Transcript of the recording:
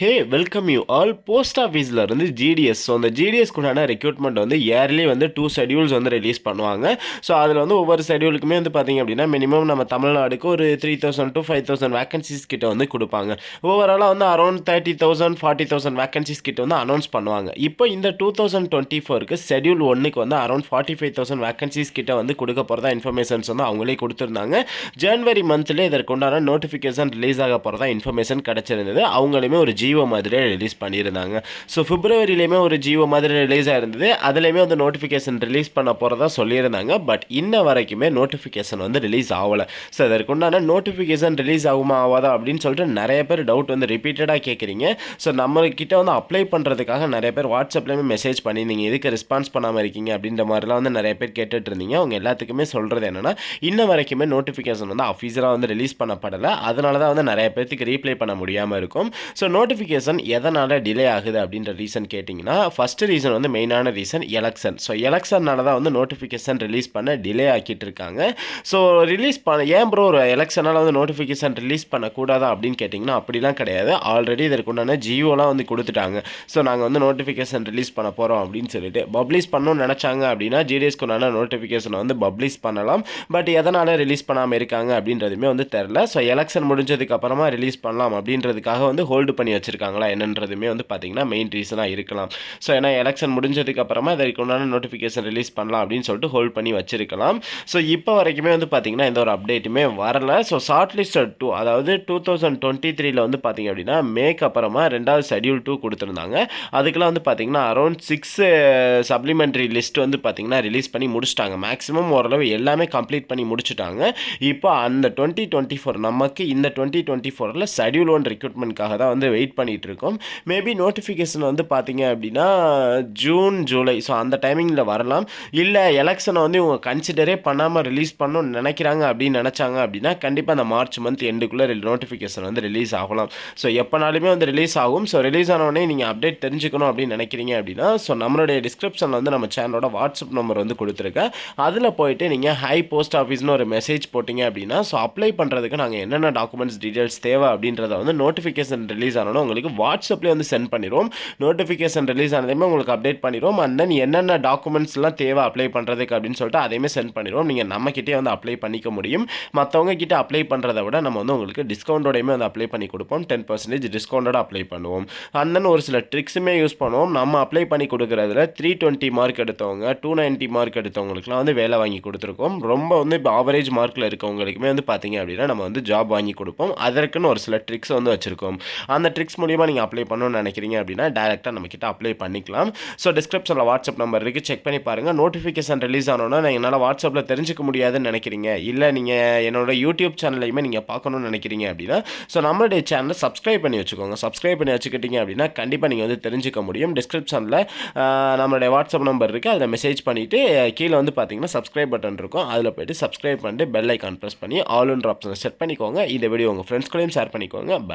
Hey welcome you all post ஆஃபீஸில் இருந்து GDS so அந்த ஜிடிஎஸ்க்குண்டான ரெக்ரூட்மெண்ட் வந்து இயர்லி வந்து டூ ஷெடியூல்ஸ் வந்து ரிலீஸ் பண்ணுவாங்க. ஸோ அதில் வந்து ஒவ்வொரு ஷெடியூலுக்குமே வந்து பார்த்திங்க அப்படின்னா மினிமம் நம்ம தமிழ்நாடுக்கு ஒரு three thousand to five thousand vacancies கிட்ட வந்து கொடுப்பாங்க. ஓவராலாக வந்து around thirty thousand forty thousand vacancies கிட்ட வந்து அனௌன்ஸ் பண்ணுவாங்க. இப்போ இந்த டூ தௌசண்ட் டுவெண்ட்டி ஃபோருக்கு ஷெடியூல் ஒன்றுக்கு வந்து around forty five thousand vacancies கிட்ட வந்து கொடுக்க போகிறதா இன்ஃபர்மேஷன்ஸ் வந்து அவங்களே கொடுத்துருந்தாங்க. ஜனவரி மந்த்லேயே இதற்குண்டான நோட்டிஃபிகேஷன் ரிலீஸ் ஆக போகிறதா இன்ஃபர்மேஷன் கிடச்சிருந்தது. அவங்களுமே ஒரு ஜி ஜீவோ மாதிரி ரிலீஸ் பண்ணியிருந்தாங்க. ஸோ பிப்ரவரியிலையுமே ஒரு ஜியோ மாதிரி ரிலீஸ் ஆயிருந்தது. அதுலேயுமே வந்து நோட்டிஃபிகேஷன் ரிலீஸ் பண்ண போகிறதா சொல்லியிருந்தாங்க. பட் இன்ன வரைக்குமே நோட்டிஃபிகேஷன் வந்து ரிலீஸ் ஆகலை. ஸோ அதற்குண்டான நோட்டிஃபிகேஷன் ரிலீஸ் ஆகுமா ஆகாதா அப்படின்னு சொல்லிட்டு நிறைய பேர் டவுட் வந்து ரிப்பீட்டடாக கேட்குறீங்க ஸோ நம்மக்கிட்ட வந்து அப்ளை பண்ணுறதுக்காக நிறைய பேர் வாட்ஸ்அப்லேயுமே மெசேஜ் பண்ணியிருந்தீங்க. எதுக்கு ரெஸ்பான்ஸ் பண்ணாமல் இருக்கீங்க அப்படின்ற மாதிரிலாம் வந்து நிறைய பேர் கேட்டுட்டு இருந்தீங்க அவங்க எல்லாத்துக்குமே சொல்கிறது என்னென்னா இன்ன வரைக்குமே நோட்டிஃபிகேஷன் வந்து அஃபீஸராக வந்து ரிலீஸ் பண்ணப்படலை. அதனால தான் வந்து நிறைய பேர்த்துக்கு ரீப்ளை பண்ண முடியாமல் இருக்கும். ஸோ நோட்டிஃபிகேஷன் நோட்டிஃபிகேஷன் எதனால் டிலே ஆகுது அப்படின்ற ரீசன் கேட்டிங்கன்னா ஃபஸ்ட்டு ரீசன் வந்து மெயினான ரீசன் எலெக்ஷன் ஸோ எலெக்ஷனால தான் வந்து நோட்டிஃபிகேஷன் ரிலீஸ் பண்ண டிலே ஆக்கிட்டு இருக்காங்க. ஸோ ரிலீஸ் பண்ண ஏன் ப்ரோ ஒரு எலெக்ஷனால் வந்து நோட்டிஃபிகேஷன் ரிலீஸ் பண்ணக்கூடாதா அப்படின்னு கேட்டிங்கன்னா அப்படிலாம் கிடையாது. ஆல்ரெடி இதற்கு உண்டான ஜியோலாம் வந்து கொடுத்துட்டாங்க. ஸோ நாங்கள் வந்து நோட்டிஃபிகேஷன் ரிலீஸ் பண்ண போகிறோம் அப்படின்னு சொல்லிட்டு. பப்ளிஷ் பண்ணணும்னு நினச்சாங்க அப்படின்னா ஜிடிஎஸ்க்கு உண்டான நோட்டிஃபிகேஷனை வந்து பப்ளிஷ் பண்ணலாம். பட் எதனால் ரிலீஸ் பண்ணாமல் இருக்காங்க அப்படின்றதுமே வந்து தெரில ஸோ எலெக்ஷன் முடிஞ்சதுக்கு அப்புறமா ரிலீஸ் பண்ணலாம் அப்படின்றதுக்காக வந்து ஹோல்டு பண்ணி வச்சுருக்காங்களா என்னன்றதுமே வந்து பார்த்தீங்கன்னா மெயின் ரீசனாக இருக்கலாம். ஸோ ஏன்னா எலெக்ஷன் முடிஞ்சதுக்கப்புறமா இதற்கு உண்டான நோட்டிஃபிகேஷன் ரிலீஸ் பண்ணலாம் அப்படின்னு சொல்லிட்டு ஹோல்ட் பண்ணி வச்சிருக்கலாம். ஸோ இப்போ வரைக்குமே வந்து பார்த்தீங்கன்னா எந்த ஒரு அப்டேட்டுமே வரல. ஸோ ஷார்ட் லிஸ்ட் டூ அதாவது டூ தௌசண்ட் டுவெண்ட்டி த்ரீல வந்து பார்த்திங்க அப்படின்னா மேக்கு அப்புறமா ரெண்டாவது ஷெடியூல் டூ கொடுத்துருந்தாங்க. அதுக்கெலாம் வந்து பார்த்திங்கன்னா அரௌண்ட் சிக்ஸ் சப்ளிமெண்ட்ரி லிஸ்ட் வந்து பார்த்தீங்கன்னா ரிலீஸ் பண்ணி முடிச்சிட்டாங்க. மேக்ஸிமம் ஓரளவு எல்லாமே கம்ப்ளீட் பண்ணி முடிச்சிட்டாங்க. இப்போ அந்த டுவெண்ட்டி டுவெண்ட்டி ஃபோர் நமக்கு இந்த டுவெண்ட்டி டுவெண்ட்டி ஃபோரில் ஷெடியூல் ஒன் ரெக்ரூட்மெண்ட்காக தான் வந்து வெயிட் பண்ணிகிட்டு இருக்கோம் மேபி நோட்டிஃபிகேஷன் வந்து பார்த்தீங்க அப்படின்னா ஜூன் ஜூலை ஸோ அந்த டைமிங்கில் வரலாம். இல்லை எலெக்ஷனை வந்து இவங்க கன்சிடரே பண்ணாமல் ரிலீஸ் பண்ணணும்னு நினைக்கிறாங்க அப்படின்னு நினச்சாங்க அப்படின்னா கண்டிப்பாக அந்த மார்ச் மந்த் எண்டுக்குள்ளே நோட்டிஃபிகேஷன் வந்து ரிலீஸ் ஆகலாம். ஸோ எப்போனாலுமே வந்து ரிலீஸ் ஆகும். ஸோ ரிலீஸ் ஆனவுடனே நீங்கள் அப்டேட் தெரிஞ்சுக்கணும் அப்படின்னு நினைக்கிறீங்க அப்படின்னா ஸோ நம்மளுடைய டிஸ்கிரிப்ஷனில் வந்து நம்ம சேனலோட வாட்ஸ்அப் நம்பர் வந்து கொடுத்துருக்கேன். அதில் போயிட்டு நீங்கள் ஹை போஸ்ட் ஆஃபீஸ்னு ஒரு மெசேஜ் போட்டிங்க அப்படின்னா ஸோ அப்ளை பண்ணுறதுக்கு நாங்கள் என்னென்ன டாக்குமெண்ட்ஸ் டீட்டெயில்ஸ் தேவை அப்படின்றத வந்து நோட்டிஃபிகேஷன் ரிலீஸ் ஆனாலும் உங்களுக்கு வாட்ஸ்அப்லேயே வந்து சென்ட் பண்ணிடுவோம் நோட்டிஃபிகேஷன் ரிலீஸ் ஆனதையுமே உங்களுக்கு அப்டேட் பண்ணிடுவோம் அண்ட் தென் என்னென்ன டாக்குமெண்ட்ஸ்லாம் தேவை அப்ளை பண்ணுறதுக்கு அப்படின்னு சொல்லிட்டு அதையுமே சென்ட் பண்ணிடுவோம் நீங்கள் நம்மக்கிட்டே வந்து அப்ளை பண்ணிக்க முடியும். மற்றவங்க கிட்ட அப்ளை பண்ணுறத விட நம்ம வந்து உங்களுக்கு டிஸ்கவுண்டோடையுமே வந்து அப்ளை பண்ணி கொடுப்போம். டென் பர்சன்டேஜ் டிஸ்கவுண்டோட அப்ளை பண்ணுவோம். அண்ட் தென் ஒரு சில ட்ரிக்ஸுமே யூஸ் பண்ணுவோம். நம்ம அப்ளை பண்ணி கொடுக்குறதுல த்ரீ டுவெண்ட்டி மார்க் எடுத்தவங்க டூ நைன்ட்டி மார்க் எடுத்தவங்களுக்குலாம் வந்து வேலை வாங்கி கொடுத்துருக்கோம். ரொம்ப வந்து இப்போ ஆவரேஜ் மார்க்கில் இருக்கவங்களுக்குமே வந்து பார்த்தீங்க அப்படின்னா நம்ம வந்து ஜாப் வாங்கி கொடுப்போம். அதற்குன்னு ஒரு சில ட்ரிக்ஸ் வந்து வச்சுருக்கோம். அந்த ட்ரிக்ஸ் மூலிமா நீங்கள் அப்ளை பண்ணணும்னு நினைக்கிறீங்க அப்படின்னா டேரெக்டாக நம்ம அப்ளை பண்ணிக்கலாம். ஸோ டிஸ்கிரிப்ஷனில் வாட்ஸ்அப் நம்பர் இருக்குது செக் பண்ணி பாருங்கள் நோட்டிஃபிகேஷன் ரிலீஸ் ஆனோன்னா நான் என்னால் வாட்ஸ்அப்பில் தெரிஞ்சுக்க முடியாதுன்னு நினைக்கிறீங்க. இல்லை நீங்கள் என்னோட யூடியூப் சேனல்லையுமே நீங்கள் பார்க்கணும்னு நினைக்கிறீங்க அப்படின்னா ஸோ நம்மளுடைய சேனலை சப்ஸ்கிரைப் பண்ணி வச்சுக்கோங்க. சப்ஸ்கிரைப் பண்ணி வச்சுக்கிட்டீங்க அப்படின்னா கண்டிப்பாக நீங்கள் வந்து தெரிஞ்சுக்க முடியும். டிஸ்கிரிப்ஷனில் நம்மளுடைய வாட்ஸ்அப் நம்பர் இருக்குது அதில் மெசேஜ் பண்ணிவிட்டு கீழே வந்து பார்த்தீங்கன்னா சப்ஸ்கிரைப் பட்டன் இருக்கும். அதில் போய்ட்டு சப்ஸ்கிரைப் பண்ணிட்டு பெல் ஐக்கான் ப்ரெஸ் பண்ணி ஆல் ஒன்ற ஆப்ஷனை செட் பண்ணிக்கோங்க. இந்த வீடியோ உங்கள் ஃப்ரெண்ட்ஸ் கூடயும் ஷேர் பண்ணிக்கோங்க. பாய்